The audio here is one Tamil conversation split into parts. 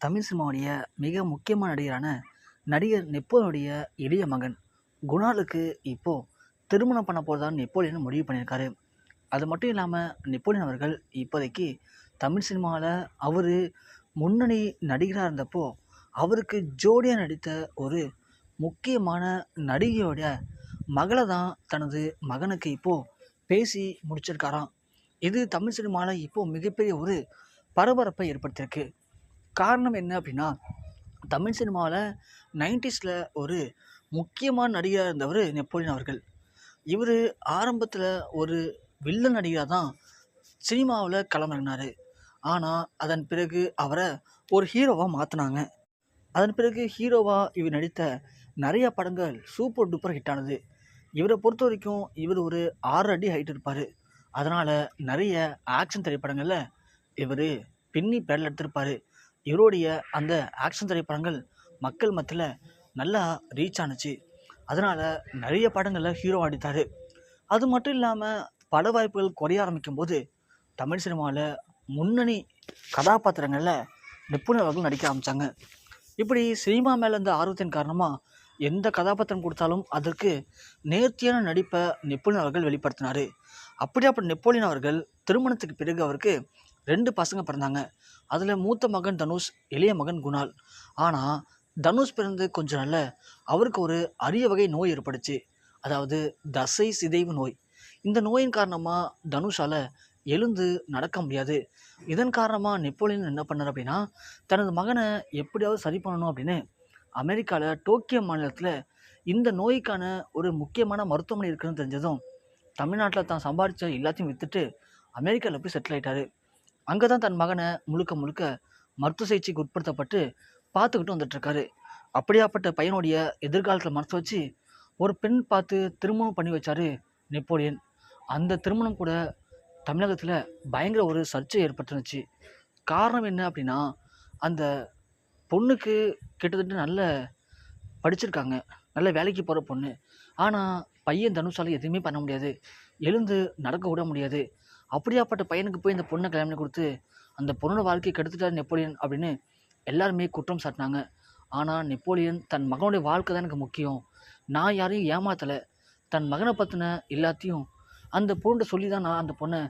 தமிழ் சினிமாவுடைய மிக முக்கியமான நடிகரான நடிகர் நெப்போலியனுடைய இளைய மகன் குணாலுக்கு இப்போது திருமணம் பண்ண போகிறதான் நெப்போலியன் முடிவு பண்ணியிருக்காரு. அது மட்டும் இல்லாமல் நெப்போலியன் அவர்கள் இப்போதைக்கு தமிழ் சினிமாவில் அவர் முன்னணி நடிகராக இருந்தப்போ அவருக்கு ஜோடியாக நடித்த ஒரு முக்கியமான நடிகையோட மகளை தான் தனது மகனுக்கு இப்போது பேசி முடிச்சிருக்காராம். இது தமிழ் சினிமாவில் இப்போது மிகப்பெரிய ஒரு பரபரப்பை ஏற்படுத்தியிருக்கு. காரணம் என்ன அப்படின்னா தமிழ் சினிமாவில் நைன்டிஸில் ஒரு முக்கியமான நடிகராக இருந்தவர் நெப்போலியன் அவர்கள். இவர் ஆரம்பத்தில் ஒரு வில்லன் நடிகராக தான் சினிமாவில் களமிறங்கினார். ஆனால் அதன் பிறகு அவரை ஒரு ஹீரோவாக மாற்றினாங்க அதன் பிறகு ஹீரோவாக இவர் நடித்த நிறைய படங்கள் சூப்பர் டூப்பர் ஹிட் ஆனது. இவரை பொறுத்த வரைக்கும் இவர் ஒரு ஆறு அடி ஹைட் இருப்பார். அதனால் நிறைய ஆக்ஷன் திரைப்படங்களில் இவர் பின்னி பேரில் எடுத்திருப்பார் இவருடைய அந்த ஆக்ஷன் திரைப்படங்கள் மக்கள் மத்தியில் நல்லா ரீச் ஆனுச்சு. அதனால் நிறைய படங்களில் ஹீரோ அடித்தார் அது மட்டும் இல்லாமல் பட வாய்ப்புகள் குறைய ஆரம்பிக்கும் போது தமிழ் சினிமாவில் முன்னணி கதாபாத்திரங்களில் நிபுணர்கள் அவர்கள் நடிக்க ஆரம்பித்தாங்க இப்படி சினிமா மேலே இருந்த ஆர்வத்தின் காரணமாக எந்த கதாபாத்திரம் கொடுத்தாலும் அதற்கு நேர்த்தியான நடிப்பை நிப்புணர் அவர்கள் வெளிப்படுத்தினார். அப்படி நெப்போலியன் அவர்கள் திருமணத்துக்கு பிறகு அவருக்கு ரெண்டு பசங்க பிறந்தாங்க. அதில் மூத்த மகன் தனுஷ் இளைய மகன் குணால். ஆனால் தனுஷ் பிறந்து கொஞ்ச நாளில் அவருக்கு ஒரு அரிய வகை நோய் ஏற்பட்டுச்சு. அதாவது தசை சிதைவு நோய். இந்த நோயின் காரணமாக தனுஷால் எழுந்து நடக்க முடியாது. இதன் காரணமாக நெப்போலியன் என்ன பண்ணார் அப்படின்னா தனது மகனை எப்படியாவது சரி பண்ணணும் அப்படின்னு அமெரிக்காவில் டோக்கியோ மாநிலத்தில் இந்த நோய்க்கான ஒரு முக்கியமான மருத்துவமனை இருக்குதுன்னு தெரிஞ்சதும் தமிழ்நாட்டில் தான் சம்பாதிச்ச எல்லாத்தையும் விற்றுட்டு அமெரிக்காவில் போய் செட்டில் ஆயிட்டாரு. அங்கே தான் தன் மகனை முழுக்க முழுக்க மருத்துவ சிகிச்சைக்கு உட்படுத்தப்பட்டு பார்த்துக்கிட்டு வந்துட்டுருக்காரு. அப்படியாப்பட்ட பையனுடைய எதிர்காலத்தில் மனசு வச்சு ஒரு பெண் பார்த்து திருமணம் பண்ணி வச்சாரு நெப்போலியன். அந்த திருமணம் கூட தமிழகத்தில் பயங்கர ஒரு சர்ச்சை ஏற்பட்டுருந்துச்சு காரணம் என்ன அப்படின்னா அந்த பொண்ணுக்கு கிட்டத்தட்ட நல்ல படிச்சிருக்காங்க. நல்ல வேலைக்கு போகிற பொண்ணு. ஆனால் பையன் தனுஷால எதுவுமே பண்ண முடியாது. எழுந்து நடக்க கூட முடியாது. அப்படியாப்பட்ட பையனுக்கு போய் இந்த பொண்ணை கல்யாணம் பண்ணி கொடுத்து அந்த பொண்ணோட வாழ்க்கையை கெடுத்துட்டார் நெப்போலியன் அப்படின்னு எல்லாருமே குற்றம் சாட்டினாங்க. ஆனால் நெப்போலியன் தன் மகனுடைய வாழ்க்கை தான் எனக்கு முக்கியம். நான் யாரையும் ஏமாத்தலை. தன் மகனை பற்றின எல்லாத்தையும் அந்த பொண்ணை சொல்லி தான் நான் அந்த பொண்ணை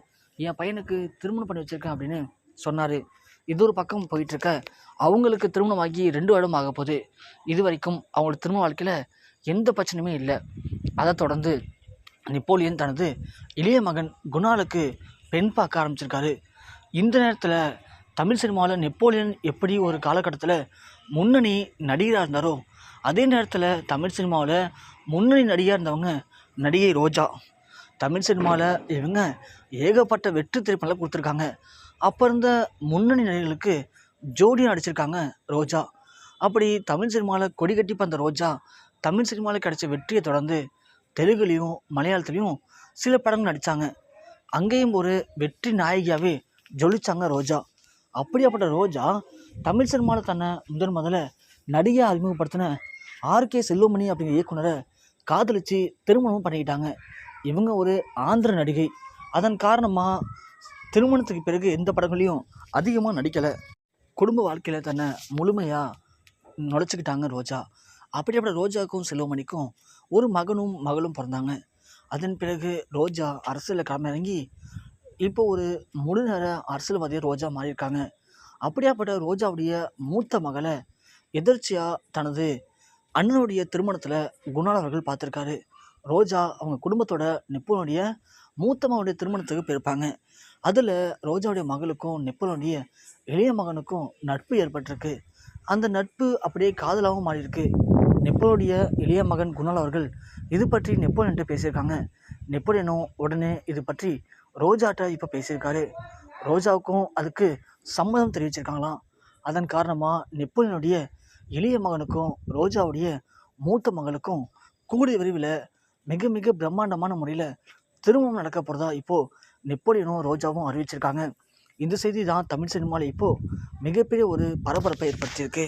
என் பையனுக்கு திருமணம் பண்ணி வச்சுருக்கேன் அப்படின்னு சொன்னார். இது ஒரு பக்கம் போயிட்டுருக்க அவங்களுக்கு திருமணம் ஆகி ரெண்டு வருடம் ஆக போகுது இது வரைக்கும் அவங்களோட திருமண வாழ்க்கையில் எந்த பிரச்சனையுமே இல்லை. அதை தொடர்ந்து நெப்போலியன் தனது இளைய மகன் குணாலுக்கு பெண் பார்க்க ஆரம்பிச்சிருக்காரு. இந்த நேரத்தில் தமிழ் சினிமாவில் நெப்போலியன் எப்படி ஒரு காலகட்டத்தில் முன்னணி நடிகராக இருந்தாரோ அதே நேரத்தில் தமிழ் சினிமாவில் முன்னணி நடிகையாக இருந்தவங்க நடிகை ரோஜா. தமிழ் சினிமாவில் இவங்க ஏகப்பட்ட வெற்றி திரைப்படங்களை கொடுத்துருக்காங்க. அப்போ இருந்த முன்னணி நடிகர்களுக்கு ஜோடியாக நடிச்சிருக்காங்க ரோஜா. அப்படி தமிழ் சினிமாவில் கொடி கட்டி பந்த ரோஜா தமிழ் சினிமாவில் கிடைச்ச வெற்றியை தொடர்ந்து தெலுங்குலேயும் மலையாளத்துலேயும் சில படங்கள் நடித்தாங்க அங்கேயும் ஒரு வெற்றி நாயகியாகவே ஜொலிச்சாங்க ரோஜா. அப்படியாப்பட்ட ரோஜா தமிழ் சினிமாவில் தன்னை முதன் முதல்ல நடிகையாக அறிமுகப்படுத்தின ஆர்கே செல்வமணி அப்படிங்கிற இயக்குனரை காதலித்து திருமணமும் பண்ணிக்கிட்டாங்க. இவங்க ஒரு ஆந்திர நடிகை. அதன் காரணமாக திருமணத்துக்கு பிறகு எந்த படங்களையும் அதிகமாக நடிக்கலை. குடும்ப வாழ்க்கையில் தன்னை முழுமையாக நுழைச்சிக்கிட்டாங்க ரோஜா. அப்படியாப்பட்ட ரோஜாவுக்கும் செல்வமணிக்கும் ஒரு மகனும் மகளும் பிறந்தாங்க. அதன் பிறகு ரோஜா அரசியலில் களமிறங்கி இப்போ ஒரு முழு நேர அரசியல்வாதியாக ரோஜா மாறியிருக்காங்க. அப்படியாப்பட்ட ரோஜாவுடைய மூத்த மகளை எதிர்ச்சியாக தனது அண்ணனுடைய திருமணத்தில் குணால் அவர்கள் பார்த்துருக்காரு. ரோஜா அவங்க குடும்பத்தோட நிப்புனுடைய மூத்தமாவுடைய திருமணத்துக்கு போயிருப்பாங்க. அதில் ரோஜாவுடைய மகளுக்கும் நிப்புனுடைய இளைய மகனுக்கும் நட்பு ஏற்பட்டிருக்கு. அந்த நட்பு அப்படியே காதலாகவும் மாறியிருக்கு. நெப்போலுடைய இளைய மகன் குணால் அவர்கள் இது பற்றி நெப்போலியன்ட்டு பேசியிருக்காங்க. நெப்போலியனும் உடனே இது பற்றி ரோஜாட்ட இப்போ பேசியிருக்காரு. ரோஜாவுக்கும் அதுக்கு சம்மதம் தெரிவிச்சிருக்காங்களாம். அதன் காரணமாக நெப்போலியனுடைய இளைய மகனுக்கும் ரோஜாவுடைய மூத்த மகளுக்கும் கூடிய விரைவில் மிக மிக பிரம்மாண்டமான முறையில் திருமணம் நடக்க போகிறதா இப்போது நெப்போலியனும் ரோஜாவும் அறிவிச்சிருக்காங்க. இந்த செய்தி தான் தமிழ் சினிமாவில் இப்போது மிகப்பெரிய ஒரு பரபரப்பை ஏற்படுத்தியிருக்கு.